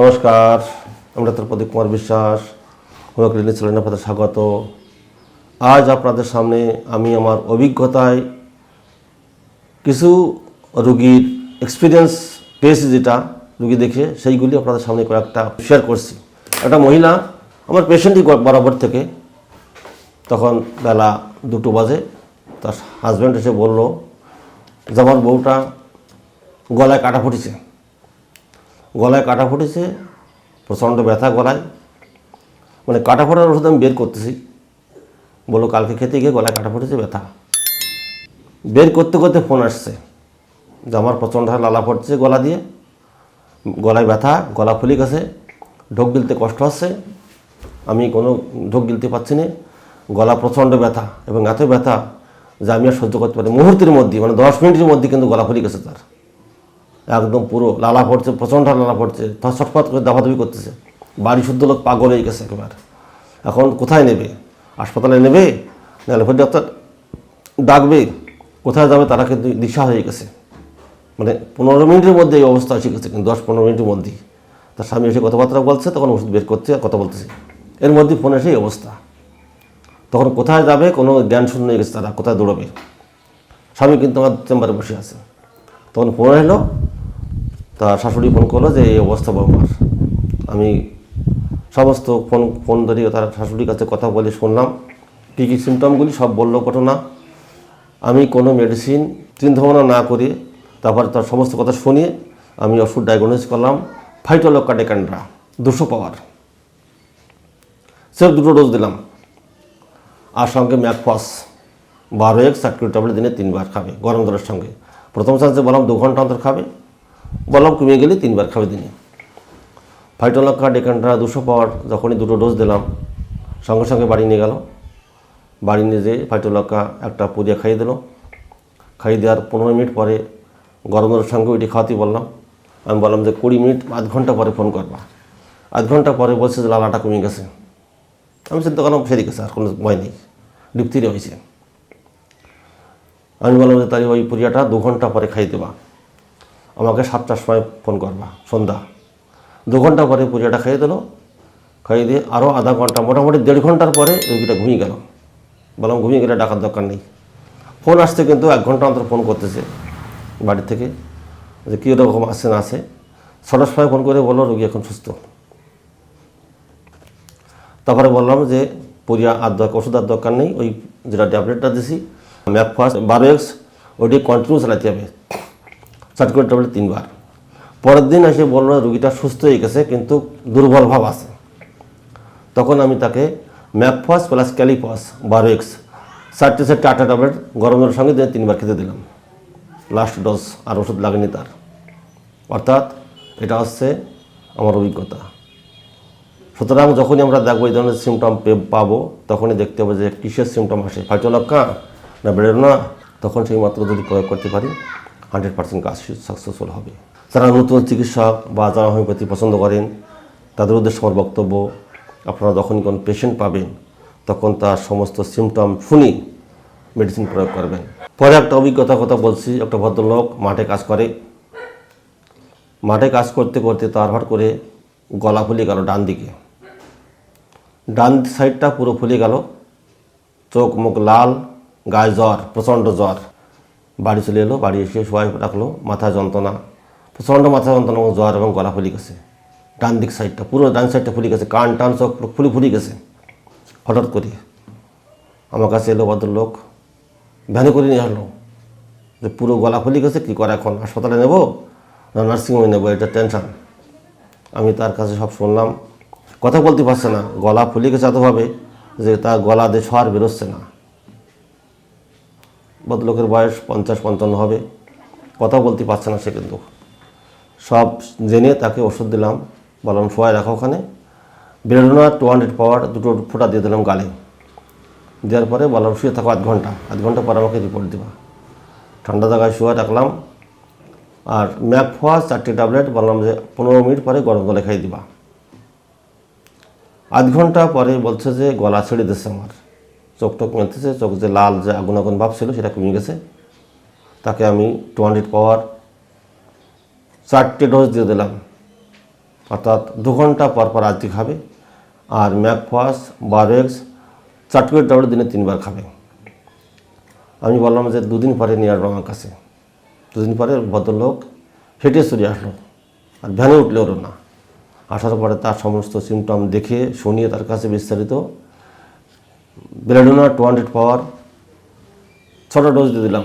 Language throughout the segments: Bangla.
নমস্কার আমরা ডাক্তার প্রদীপ কুমার বিশ্বাস হোমিও ক্লিনিক চ্যানেলে আপনাদের স্বাগত। আজ আপনাদের সামনে আমি আমার অভিজ্ঞতায় কিছু রুগীর এক্সপিরিয়েন্স পেয়েছি যেটা রুগী দেখে, সেইগুলি আপনাদের সামনে কয়েকটা শেয়ার করছি। একটা মহিলা, আমার পেশেন্টই বরাবর থেকে, তখন বেলা দুটো বাজে, তার হাজব্যান্ড এসে বলল যে আমার বউটা গলায় কাটা ফুটেছে। গলায় কাটা ফুটেছে, প্রচণ্ড ব্যথা গলায়। মানে কাটা ফোটার ওষুধ আমি বের করতেছি। বলো কালকে খেতে গিয়ে গলায় কাটা ফুটেছে, ব্যথা। বের করতে করতে ফোন আসছে। যে, আমার প্রচণ্ড লালা পড়ছে গলা দিয়ে। গলায় ব্যথা, গলা ফুলে গেছে। ঢোক গিলতে কষ্ট হচ্ছে। আমি কোনো ঢোক গিলতে পারছি না। গলা প্রচণ্ড ব্যথা এবং এত ব্যথা যে, আমি আর সহ্য করতে পারি মুহূর্তের মধ্যে মানে দশ মিনিটের মধ্যে কিন্তু গলা ফুলে গেছে তার। একদম পুরো লালা পড়ছে, প্রচণ্ড লালা পড়ছে। ছটফট করে দাবাদাবি করতেছে। বাড়ি শুদ্ধ লোক পাগল হয়ে গেছে একেবারে। এখন কোথায় নেবে? হাসপাতালে নেবে? নাহলে ফের ডাক্তার ডাকবে, কোথায় যাবে তারা কিন্তু দিশা হয়ে গেছে। মানে পনেরো মিনিটের মধ্যে এই অবস্থা এসে গেছে, কিন্তু দশ পনেরো মিনিটের মধ্যেই। তার স্বামী এসে কথাবার্তা বলছে, তখন ওষুধ বের করছে আর কথা বলতেছে। এর মধ্যে ফোন এসে এই অবস্থা। তখন কোথায় যাবে কোনো জ্ঞান শূন্য হয়ে গেছে তারা, কোথায় দৌড়াবে? স্বামী কিন্তু আমার চেম্বারে বসে আছে। তখন ফোন এলো তার শাশুড়ি ফোন করল যে, এই অবস্থা বাবার আমি সমস্ত ফোন ফোন ধরে তার শাশুড়ির কাছে কথা বলে শুনলাম। কী কী সিমটমগুলি সব বলল ঘটনা। আমি কোনো মেডিসিন চিন্তাভাবনা না করে তারপর তার সমস্ত কথা শুনিয়ে আমি ওষুধ ডায়াগনোস করলাম ফাইটোলক্কা ডেকান্ড্রা দুশো পাওয়ার। সে দুটো ডোজ দিলাম। আর সঙ্গে ম্যাকফস, বারো এক সার্কিট ট্যাবলেট দিনে তিনবার খাবে, গরম জলের সঙ্গে। প্রথম চান্সে বললাম দু ঘণ্টা অন্তর খাবে। বললাম কমে গেলে তিনবার খাবে দিনে ফাইটোলক্কা ডেকান্ড্রা দুশো পাওয়ার, যখনই দুটো ডোজ দিলাম, সঙ্গে সঙ্গে বাড়ি নিয়ে গেল। বাড়ি নিয়ে যেয়ে ফাইটোলক্কা একটা পুড়িয়া খাইয়ে দিল। খাইয়ে দেওয়ার পনেরো মিনিট পরে গরমের সঙ্গে ওইটি খাওয়াতে বললাম। আমি বললাম যে কুড়ি মিনিট, আধ ঘণ্টা পরে ফোন করবা। আধ ঘণ্টা পরে বলছে যে লালাটা কমে গেছে। আমি চিন্তা করলাম সেরে গেছে আর কোনো ভয় নেই। ডিপথিরে হয়েছে আমি বললাম যে তাই ওই পুরিয়াটা দু ঘণ্টা পরে খাই দেবা। আমাকে সাতটার সময় ফোন করবা, সন্ধ্যা। দু ঘণ্টা পরে পুরিয়াটা খাইয়ে দিল। খাইয়ে দিয়ে আরও আধা ঘণ্টা, মোটামুটি দেড় ঘণ্টার পরে রুগীটা ঘুমিয়ে গেল। বললাম, ঘুমিয়ে গেলে ডাকার দরকার নেই। ফোন আসতে কিন্তু এক ঘণ্টা অন্তর ফোন করতেছে বাড়ি থেকে। যে কী রকম আসছে না আসে ছটার সময় ফোন করে বলল, রুগী এখন সুস্থ। তারপরে বললাম যে, পুরিয়া আর দরকার, ওষুধ আর দরকার নেই। ওই যেটা ট্যাবলেটটা দিছি ম্যাকফাস বারো এক্স, ওইটি কন্টিনিউ চালাতে হবে। করে ট্যাবলেট তিনবার। পরের দিন এসে বলল, রুগীটা সুস্থ হয়ে গেছে, কিন্তু দুর্বল ভাব আছে। তখন আমি তাকে ম্যাকফাস প্লাস ক্যালিফাস বারো এক্স চারটে চারটে আটটা ট্যাবলেট গরমের সঙ্গে দিয়ে তিনবার খেতে দিলাম। লাস্ট ডোজ আর ওষুধ লাগেনি তার। অর্থাৎ এটা হচ্ছে আমার অভিজ্ঞতা। সুতরাং যখনই আমরা দেখব এই ধরনের সিমটম পাবো, তখনই দেখতে হবে যে কিসের সিমটম আসে। ফাইটোলক্কা না বেরোনা তখন সেই মাত্র যদি প্রয়োগ করতে পারি হান্ড্রেড পার্সেন্ট কাজ সাকসেসফুল হবে। যারা নতুন চিকিৎসক বা যারা হোমিওপ্যাথি পছন্দ করেন, তাদের উদ্দেশ্যে আমার বক্তব্য, আপনারা যখনই কোনো পেশেন্ট পাবেন, তখন তার সমস্ত সিমটম শুনি মেডিসিন প্রয়োগ করবেন। পরে একটা অভিজ্ঞতার কথা বলছি, একটা ভদ্রলোক মাঠে কাজ করে। মাঠে কাজ করতে করতে তার হট করে গলা ফুলে গেল ডান দিকে। ডান সাইডটা পুরো ফুলে গেল। চোখ মুখ লাল, গায়ে জ্বর, প্রচণ্ড জ্বর। বাড়ি চলে এলো বাড়ি এসে সবাই রাখল মাথা যন্ত্রণা প্রচণ্ড মাথা যন্ত্রণা এবং জ্বর এবং গলা, ফুলে গেছে। ডান দিক সাইডটা পুরো ডান সাইডটা ফুলে গেছে কান টান পুরো ফুলে ফুলে গেছে। হঠাৎ করে আমার কাছে এলো ভদ্রলোক ভ্যানে করে নিয়ে আসলো যে পুরো গলা ফুলে গেছে, কী করা এখন? হাসপাতালে নেব? না নার্সিংহোমে নেব? এটা টেনশন আমি তার কাছে সব শুনলাম। কথা বলতে পারছে না। গলা ফুলে গেছে এতভাবে যে তার গলা দিয়ে সর বেরোচ্ছে না। ভদ্রলোকের বয়স পঞ্চাশ পঞ্চান্ন হবে। কথা বলতে পারছে না সে কিন্তু। সব জেনে তাকে ওষুধ দিলাম, বললাম শোয়াই রাখো ওখানে। বেরোনা টু হান্ড্রেড পাওয়ার দুটো ফোঁটা দিয়ে দিলাম গালে। দেওয়ার পরে বললাম, শুয়ে থাকো আধ ঘণ্টা। আধ ঘণ্টা পর আমাকে রিপোর্ট দেবা। ঠান্ডা জায়গায় শুয়ে রাখলাম। আর ম্যাকফোয়া চারটে ট্যাবলেট, বললাম যে পনেরো মিনিট পরে গরম জলে খাই দিবা। আধ ঘণ্টা পরে বলছে যে গলা ছেড়ে দিচ্ছে আমার। চোখ টোক মেলতেছে, চোখ যে লাল যে আগুন আগুন ভাব ছিল, সেটা কমে গেছে। তাকে আমি টু হান্ড্রেড পাওয়ার চারটে ডোজ দিয়ে দিলাম। অর্থাৎ দু ঘণ্টা পর পর আজকে খাবে। আর ম্যাকফাস বারেক্স চারটি করে ট্যাবলেট দিনে তিনবার খাবে। আমি বললাম যে দুদিন পরে নিয়ে আসব আমার কাছে। দুদিন পরে ভদ্রলোক হেঁটে চলে আসলো। আর ভ্যানে উঠলে ওরও না। আসার পরে তার সমস্ত সিমটম দেখে শুনিয়ে তার কাছে বিস্তারিত বেলাডোনা টু হান্ড্রেড পাওয়ার ছটা ডোজ দিয়ে দিলাম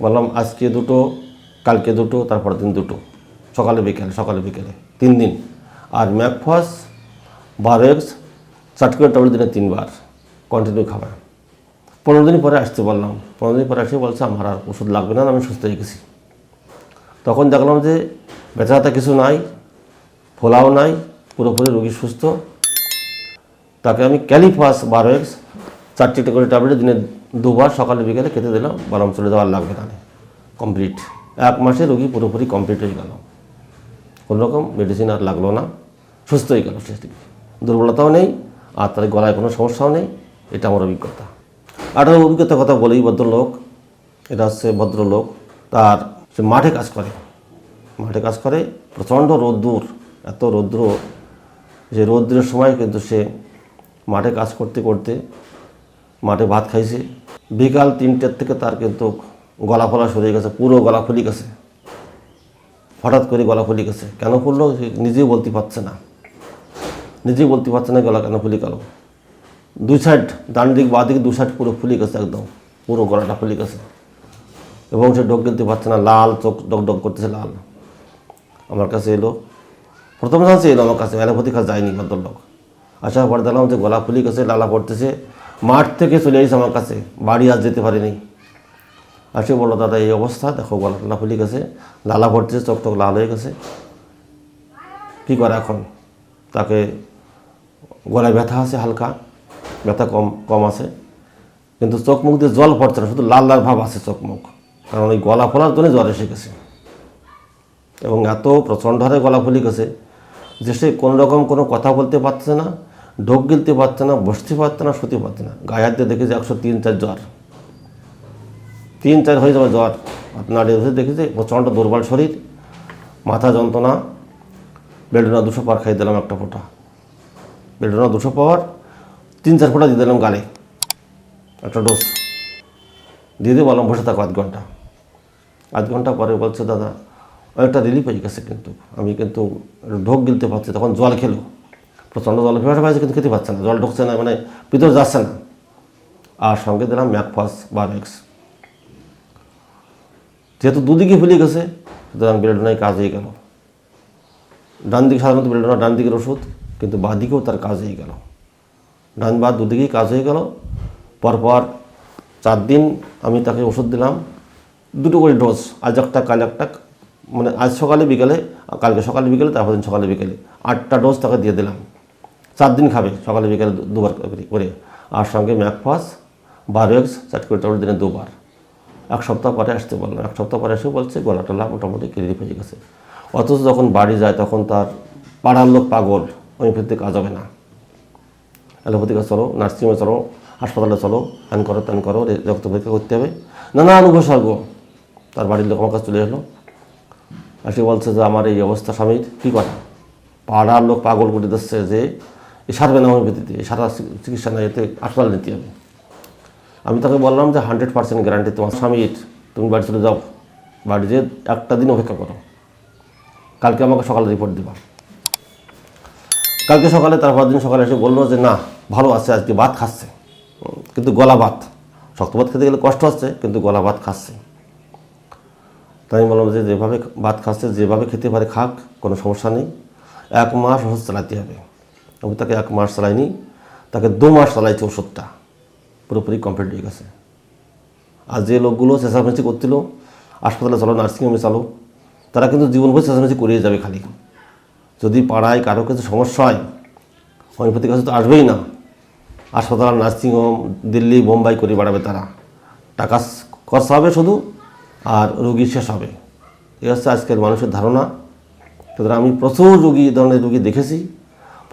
বললাম আজকে দুটো কালকে দুটো তারপরের দিন দুটো সকালে বিকেলে সকালে বিকেলে তিন দিন আর ম্যাকফাস বারেক্স চারটি করে ট্যাবলেট দিনে তিনবার কন্টিনিউ খাবার পনেরো দিন পরে আসতে বললাম পনেরো দিন পরে এসে বলছে আমার আর ওষুধ লাগবে না আমি সুস্থ হয়ে গেছি তখন দেখলাম যে ব্যথা কিছু নাই ফোলাও নাই পুরোপুরি রোগী সুস্থ তাকে আমি ক্যালিফাস বারো এক্স চারটি করে ট্যাবলেট দিনে দুবার সকালে বিকেলে খেতে দিলাম বারাম চলে যাওয়ার লাগবে তাহলে কমপ্লিট। এক মাসে রোগী পুরোপুরি কমপ্লিট হয়ে গেল। রকম মেডিসিন আর লাগল না। সুস্থ হয়ে গেল সেটি দুর্বলতাও নেই, আর তার গলায় কোনো সমস্যাও নেই, এটা আমার অভিজ্ঞতা। আর অভিজ্ঞতার কথা বলেই ভদ্রলোক, এটা হচ্ছে ভদ্রলোক, তার সে মাঠে কাজ করে। মাঠে কাজ করে, প্রচণ্ড রোদ্দুর, এত রৌদ্র, যে রৌদ্রের সময় কিন্তু সে মাঠে কাজ করতে করতে মাঠে ভাত খাইছে। বিকাল তিনটের থেকে তার কিন্তু গলা ফলা সরে গেছে, পুরো গলা ফুলি গেছে। হঠাৎ করে গলা ফুলি গেছে। কেন ফুললো? সে নিজেও বলতে পারছে না। নিজেই বলতে পারছে না গলা কেন ফুলি গেল। দুই সাইড ডান দিক, বাঁ দিক, দু সাইড পুরো ফুলি গেছে একদম। পুরো গলাটা ফুলি গেছে। এবং সে ডোক গেলতে পারছে না, লাল চোখ ডক করতেছে লাল। আমার কাছে এলো। প্রথম চান্সে এলো আমার কাছে, অ্যালোপ্যাথি কাছে যায়নি ভদ্রলোক। আসার পর দেখলাম যে গলা ফুলি গেছে, লালা পড়তেছে। মাঠ থেকে চলে এসেছে আমার কাছে। বাড়ি আজ যেতে পারিনি। আসে বলল, দাদা, এই অবস্থা, দেখো গলা টলা ফুলি গেছে, লালা পড়তেছে, চোখ টোক লাল হয়ে গেছে। কী করে এখন? তাকে গলায় ব্যথা আছে হালকা, ব্যথা কম কম আছে। কিন্তু চোখ মুখ দিয়ে জল পড়ছে না, শুধু লাল লাল ভাব আছে চোখ মুখ। কারণ ওই গলা ফোলার জন্য জ্বর এসে গেছে। এবং এত প্রচণ্ড হারে গলা ফুলি গেছে যে সে কোনো রকম কোনো কথা বলতে পারছে না। ঢোক গিলতে পারছে না, বসতে পারছে না, শুতে পারছে না। গায়ে দিয়ে দেখেছে একশো তিন, চার জ্বর। তিন, চার হয়ে যাবে জ্বর। আপনার দেখেছে, প্রচণ্ড দুর্বল শরীর, মাথা যন্ত্রণা। বেলডোনা দুশো পার খাই দিলাম একটা ফোঁটা। বেলডোনা দুশো পাওয়ার তিন, চার ফোঁটা দিয়ে দিলাম গালে। একটা ডোজ। দিয়ে দিয়ে বললাম, বসে থাকো আধ ঘণ্টা। আধ ঘণ্টা পরে বলছে, দাদা, অনেকটা রিলিফ হয়ে গেছে কিন্তু। আমি কিন্তু ঢোক গিলতে পারছি তখন জল খেলো। প্রচণ্ড জল ফেসে পাইছে কিন্তু খেতে পারছে না। জল ঢুকছে না মানে ভিতরে যাচ্ছে না। আর সঙ্গে দিলাম ম্যাকফাস বা ম্যাক্স যেহেতু দুদিকে ফুলে গেছে, সুতরাং বেলেডোনায় কাজ হয়ে গেল। ডান দিকে সাধারণত বেলেডোনা ডান দিকের ওষুধ, কিন্তু বাঁ দিকেও তার কাজ হয়ে গেল। ডান বা দুদিকেই কাজ হয়ে গেল। পরপর চার দিন আমি তাকে ওষুধ দিলাম। দুটো করে ডোজ, আজ একটা, কাল একটা। মানে আজ সকালে, বিকেলে, কালকে সকালে, বিকেলে, তারপর দিন সকালে, বিকেলে। আটটা ডোজ তাকে দিয়ে দিলাম। চার দিন খাবে, সকালে, বিকেলে দুবার করে- আর সঙ্গে ম্যাকফাস বারোএক্স চার করে ট্যাবলেট দিনে দুবার। এক সপ্তাহ পরে আসতে বললাম এক সপ্তাহ পরে এসে বলছে গলা টলা মোটামুটি ক্লিয়ার হয়ে গেছে। অথচ যখন বাড়ি যায়, তখন তার পাড়ার লোক পাগল হোমিওপ্যাথি কাজ হবে না। অ্যালোপ্যাথিকে চলো, নার্সিংহোমে চলো, হাসপাতালে চলো হ্যান করো, ত্যান করো রক্ত পরীক্ষা করতে হবে। নানান উপসর্গ তার বাড়ির লোক আমার কাছে চলে এলো। এসে বলছে যে, আমার এই অবস্থা স্বামীর, কী করা পাড়ার লোক পাগল করে দিচ্ছে যে সারবে না হোমিওপ্যাথিতে এ সারা চিকিৎসা না এতে হাসপাতাল নিতে হবে। আমি তাকে বললাম যে হান্ড্রেড পার্সেন্ট গ্যারান্টি, তোমার স্বামীর তুমি বাড়ি চলে যাও। বাড়ি যেয়ে একটা দিন অপেক্ষা করো। কালকে আমাকে সকালে রিপোর্ট দিবা। কালকে সকালে তারপর দিন সকালে এসে বলল যে, না, ভালো আছে, আজকে ভাত খাচ্ছে। কিন্তু গলা ভাত। শক্ত ভাত খেতে গেলে কষ্ট হচ্ছে, কিন্তু গলা ভাত খাচ্ছে। তাই আমি বললাম যে, যেভাবে ভাত খাচ্ছে, যেভাবে খেতে পারে খাক, কোনো সমস্যা নেই। এক মাস ওষুধ চালাতে হবে। আমি তাকে এক মাস চালাইনি তাকে দু মাস চালাইছে ওষুধটা। পুরোপুরি কমপ্লিট হয়ে গেছে। আর যে লোকগুলো চেঁচামেচি করছিল, হাসপাতালে চলো নার্সিংহোমে চলো, তারা কিন্তু জীবনভর চেঁচামেচি করিয়ে যাবে খালি। যদি পাড়ায় কারও কিছু সমস্যা হয় হোমিওপ্যাথির কাছে তো আসবেই না। হাসপাতাল নার্সিংহোম দিল্লি, বোম্বাই করে বাড়াবে তারা। টাকা খরচা হবে শুধু, আর রোগী শেষ হবে। এই হচ্ছে আজকের মানুষের ধারণা। সুতরাং আমি প্রচুর রোগী ধরনের রোগী দেখেছি।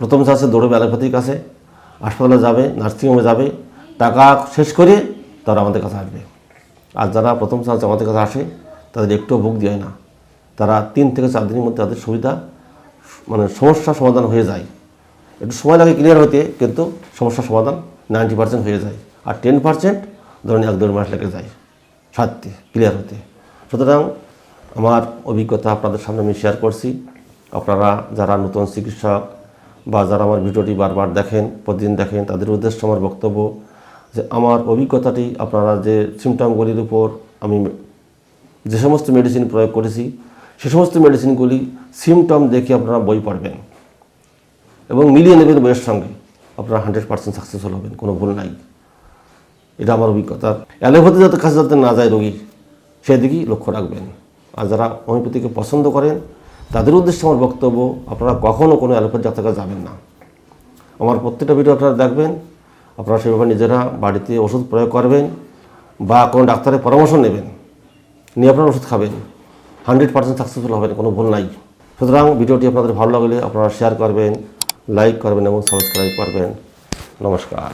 প্রথম চাষে দৌড়বে অ্যালোপ্যাথির কাছে, হাসপাতালে যাবে, নার্সিংহোমে যাবে, টাকা শেষ করে তারা আমাদের কাছে আসবে। আর যারা প্রথম চান্স আমাদের কাছে আসে, তাদের একটুও ভোগ দেয় না। তারা তিন থেকে চার দিনের মধ্যে তাদের সুবিধা মানে সমস্যা সমাধান হয়ে যায়। একটু সময় লাগে ক্লিয়ার হতে, কিন্তু সমস্যার সমাধান নাইনটি পার্সেন্ট হয়ে যায়। আর টেন পার্সেন্ট ধরুন এক দেড় মাস লেগে যায় সারতে ক্লিয়ার হতে। সুতরাং আমার অভিজ্ঞতা আপনাদের সামনে আমি শেয়ার করছি। আপনারা যারা নতুন চিকিৎসক বা যারা আমার ভিডিওটি বারবার দেখেন, প্রতিদিন দেখেন, তাদের উদ্দেশ্যে আমার বক্তব্য যে আমার অভিজ্ঞতাটি, আপনারা যে সিমটমগুলির উপর আমি যে সমস্ত মেডিসিন প্রয়োগ করেছি, সে সমস্ত মেডিসিনগুলি সিমটম দেখে আপনারা বই পড়বেন এবং মিলিয়ে নেবেন বইয়ের সঙ্গে। আপনারা হান্ড্রেড পার্সেন্ট সাকসেসফুল হবেন, কোনো ভুল নাই। এটা আমার অভিজ্ঞতা। অ্যালোপ্যাথি যাতে কাছে যাতে না যায় রোগী, সেদিকেই লক্ষ্য রাখবেন। আর যারা হোমিওপ্যাথিকে পছন্দ করেন তাদের উদ্দেশ্যে আমার বক্তব্য, আপনারা কখনও কোনো অ্যালোপ্যাথি ডাক্তার যাবেন না। আমার প্রত্যেকটা ভিডিও আপনারা দেখবেন, আপনারা সেভাবে নিজেরা বাড়িতে ওষুধ প্রয়োগ করবেন বা কোনো ডাক্তারের পরামর্শ নেবেন, নিয়ে আপনারা ওষুধ খাবেন। হান্ড্রেড পার্সেন্ট সাকসেসফুল হবেন, কোনো ভুল নাই। সুতরাং ভিডিওটি আপনাদের ভালো লাগলে আপনারা শেয়ার করবেন লাইক করবেন এবং সাবস্ক্রাইব করবেন। নমস্কার।